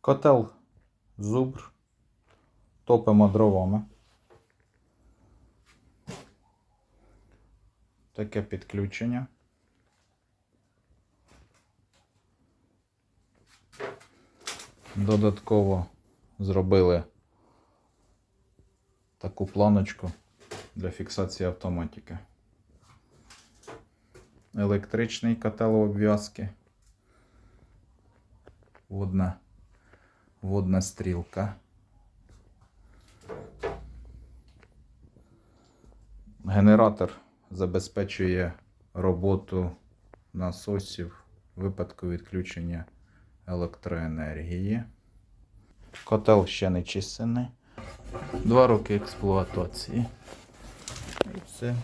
Котел зубр. Топимо дровами. Таке підключення. Додатково зробили таку планочку для фіксації автоматики. Електричний котел обв'язки. Водна, водна стрілка. Генератор забезпечує роботу насосів у випадку відключення електроенергії. Котел ще не чисений, Два роки експлуатації. І все.